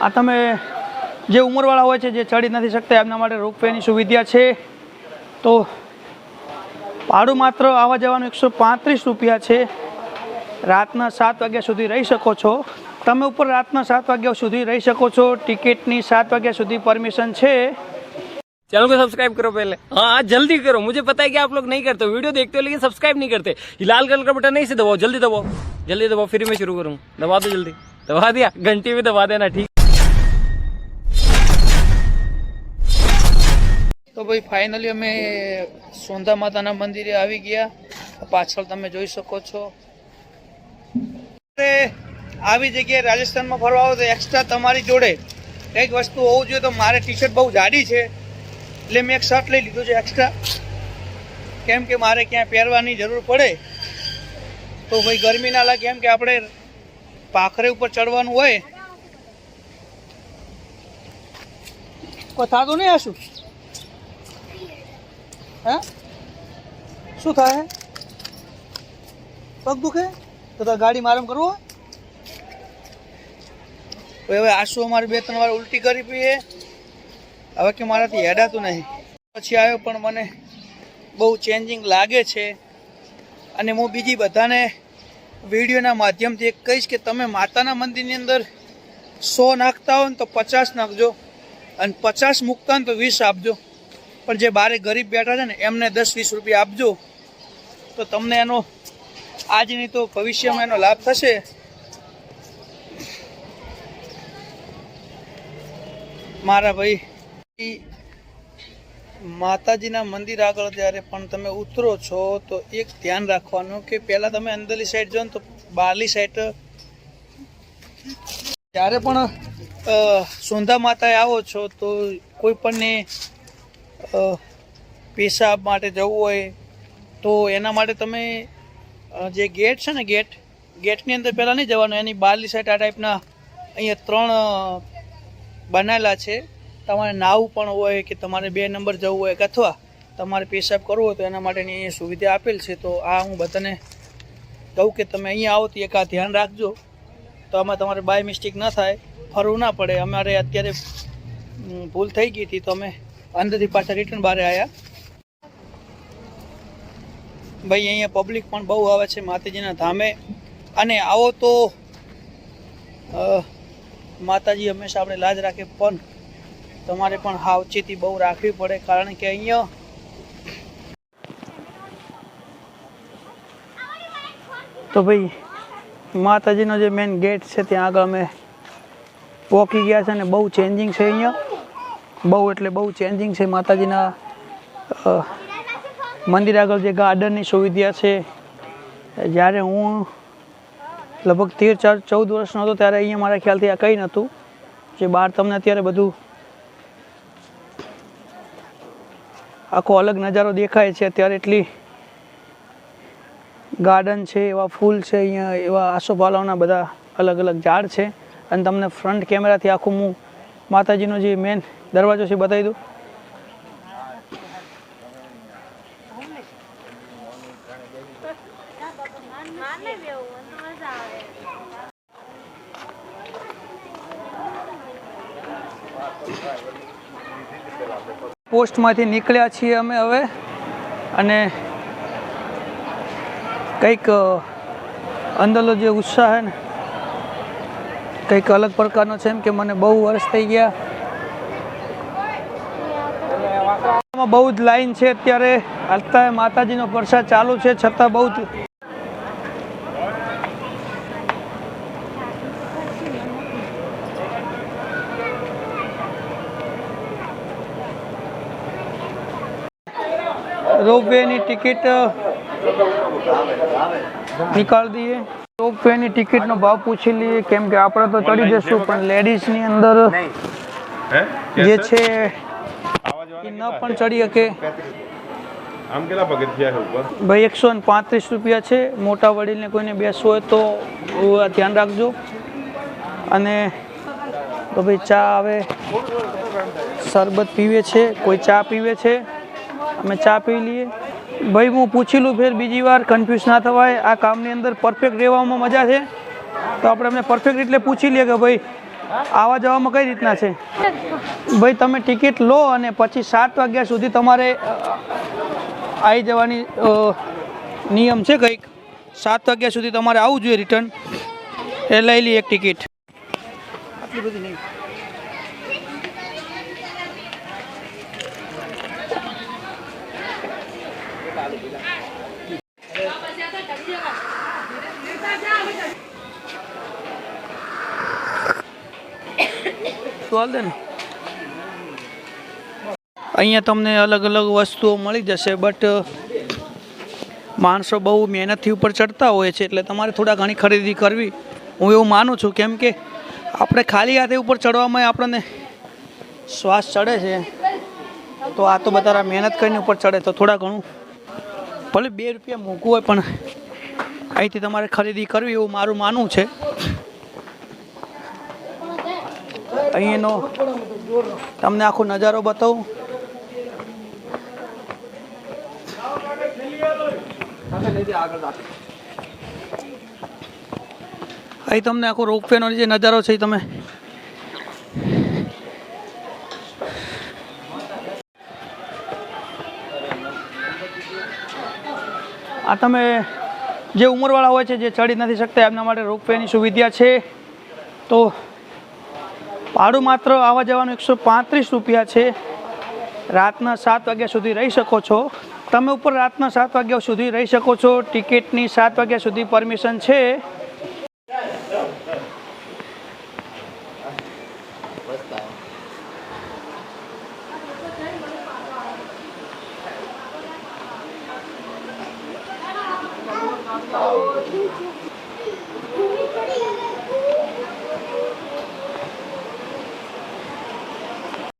આ તમે જે ઉંમરવાળા હોય છે જે ચડી નથી શકતા એમના માટે રોપવેની સુવિધા છે તો ભાડું માત્ર આવવા જવાનું એકસો પાંત્રીસ રૂપિયા છે રાતના સાત વાગ્યા સુધી રહી શકો છો તમે ઉપર રાતના સાત વાગ્યા સુધી રહી શકો છો ટિકિટની સાત વાગ્યા સુધી પરમિશન છે चैनल को सब्सक्राइब करो पहले हाँ हाँ जल्दी करो मुझे पता है कि आप लोग नहीं करते हो वीडियो देखते हो लेकिन सब्सक्राइब नहीं करते ये लाल कलर का बटन नहीं से दबाओ जल्दी दबाओ जल्दी दबाओ फिर मैं शुरू करूँ दबा दो जल्दी दबा दिया घंटी भी दबा देना ठीक ભાઈ ફાઇનલી અમે સોંધા માતાના મંદિરે આવી ગયા. પાછળ તમે જોઈ શકો છો. આવી જગ્યાએ રાજસ્થાનમાં ફરવા આવો તો એક્સ્ટ્રા તમારી જોડે કંઈક વસ્તુ હોવું જોઈએ તો મારે ટી શર્ટ બહુ જાડી છે. એટલે મેં એક શર્ટ લઈ લીધું છે એક્સ્ટ્રા કેમ કે મારે ક્યાં પહેરવાની જરૂર પડે. તો ભાઈ, ગરમી ના લાગે એમ કે આપણે પાખરે ઉપર ચડવાનું હોય. કોઈ થતું નહીં આ હે? શું થાય? પગ દુખે? તો તારે ગાડી મારમ કરવો હવે આસુ અમારે બે ત્રણ વાર ઉલટી કરી પીએ. હવે કે મારાથી હેડાતું નહીં. પછી આવ્યો પણ મને બહુ ચેન્જિંગ લાગે છે. અને હું બીજી બધાને વિડીયોના માધ્યમથી એક કહીશ કે તમે માતાના મંદિરની અંદર સો નાખતા હો ને તો પચાસ નાખજો. અને પચાસ મૂકતા ને તો વીસ આપજો. પણ જે બારે ગરીબ બેઠા છે ને, એમને દસ વીસ રૂપિયા આપજો. તો તમને એનો, આજની તો ભવિષ્યમાં એનો લાભ થશે. મારા ભાઈ માતાજીના મંદિર આગળ જ્યારે પણ તમે ઉતરો છો, તો એક ધ્યાન રાખવાનું કે પહેલાં તમે અંદરની સાઈડ જો ને, તો બહારલી સાઈડ જ્યારે પણ સોંધા માતાએ આવો છો, તો કોઈ પણને પેશાબ માટે જવું હોય, તો એના માટે તમે જે ગેટ છે ને ગેટ, ગેટની અંદર પહેલાં નહીં જવાનું, એની બારલી સાઈડ આ ટાઈપના અહીંયા ત્રણ બનાવેલા છે. તમારે નાવું પણ હોય કે તમારે બે નંબર જવું હોય કે અથવા તમારે પેશાબ કરવો હોય તો એના માટેની અહીંયા સુવિધા આપેલ છે. તો આ હું બધાને કહું કે તમે અહીંયા આવો તો એક આ ધ્યાન રાખજો. તો આમાં તમારે બાય મિસ્ટેક ન થાય, ફરવું ના પડે. અમારે અત્યારે ભૂલ થઈ ગઈ હતી તો અમે અંદરથી પાછા રિટર્ન બહાર આવ્યા ભાઈ, અહીંયા પબ્લિક પણ બહુ આવે છે માતાજીના ધામે. અને આવો તો માતાજી હંમેશા આપણે લાજ રાખે, પણ તમારે પણ સાવચેતી બહુ રાખવી પડે, કારણ કે અહીંયા તો ભાઈ, માતાજીનો જે મેઇન ગેટ છે, ત્યાં આગળ અમે પહોંચી ગયા છે અને બહુ ચેન્જિંગ છે અહીંયા. બહુ એટલે બહુ ચેન્જિંગ છે માતાજીના મંદિર આગળ જે ગાર્ડનની સુવિધા છે. જ્યારે હું લગભગ તેર, ચાર, ચૌદ વર્ષનો હતો ત્યારે અહીંયા મારા ખ્યાલથી આ કંઈ નહોતું. જે બહાર તમને અત્યારે બધું આખો અલગ નજારો દેખાય છે. અત્યારે એટલી ગાર્ડન છે, એવા ફૂલ છે, અહીંયા એવા આસોપાલવના બધા અલગ અલગ ઝાડ છે. અને તમને ફ્રન્ટ કેમેરાથી આખું હું માતાજીનો જે મેન દરવાજો છે બતાવી દઉં. પોસ્ટમાંથી નીકળ્યા છીએ અમે હવે. અને કંઈક અંદરનો જે ઉત્સાહ છે ને કંઈક અલગ પ્રકારનો છે એમ કે મને બહુ વર્ષ થઈ ગયા. બહુ જ લાઈન છે અત્યારે. અત્યારે માતાજીનો પ્રસાદ ચાલુ છે, છતાં બહુ જ રોપવેની ટિકિટ નિકાળ દઈએ. રોપવેની ટિકિટનો ભાવ પૂછી લઈએ કેમ કે આપણે તો ચડી જશું પણ લેડીઝની અંદર જે છે એ ન પણ ચડી શકે. આમ કેટલા પગથિયા છે ઉપર? ભાઈ એકસો ને પાંત્રીસ રૂપિયા છે. મોટા વડીલને કોઈને બેસવું હોય તો ધ્યાન રાખજો. અને તો ભાઈ ચા આવે શરબત પીવે છે કોઈ ચા પીવે છે? અમે ચા પી લઈએ. ભાઈ હું પૂછેલું ફેર બીજી વાર કન્ફ્યુઝ ના થવાય. આ કામની અંદર પરફેક્ટ રહેવામાં મજા છે. તો આપણે એમને પરફેક્ટ એટલે પૂછી લઈએ કે ભાઈ, આવા જવામાં કઈ રીતના છે? ભાઈ, તમે ટિકિટ લો અને પછી સાત વાગ્યા સુધી તમારે આવી જવાની નિયમ છે કંઈક. સાત વાગ્યા સુધી તમારે આવવું જોઈએ રિટર્ન એ લઈ લઈએ એક ટિકિટ આટલી બધી નહીં. તો હાલ ને. અહીંયા તમને અલગ અલગ વસ્તુઓ મળી જશે બટ માણસો બહુ મહેનતથી ઉપર ચડતા હોય છે, એટલે તમારે થોડા ઘણી ખરીદી કરવી. હું એવું માનું છું, કેમ કે આપણે ખાલી હાથે ઉપર ચડવામાં આપણને શ્વાસ ચડે છે, તો આ તો બધા મહેનત કરીને ઉપર ચડે, તો થોડા ઘણું. ભલે બે રૂપિયા મૂકવું હોય, પણ અહીંથી તમારે ખરીદી કરવી એવું મારું માનવું છે. અહીંનો તમને આખો નજારો બતાવું. અહીં તમને આખો રોપવેનો જે નજારો છે તમે આ તમે જે ઉંમરવાળા હોય છે જે ચડી નથી શકતા એમના માટે રોપવેની સુવિધા છે. તો ભાડું માત્ર આવવા જવાનું એકસો પાંત્રીસ રૂપિયા છે. રાતના સાત વાગ્યા સુધી રહી શકો છો. તમે ઉપર રાતના સાત વાગ્યા સુધી રહી શકો છો. ટિકિટની સાત વાગ્યા સુધી પરમિશન છે.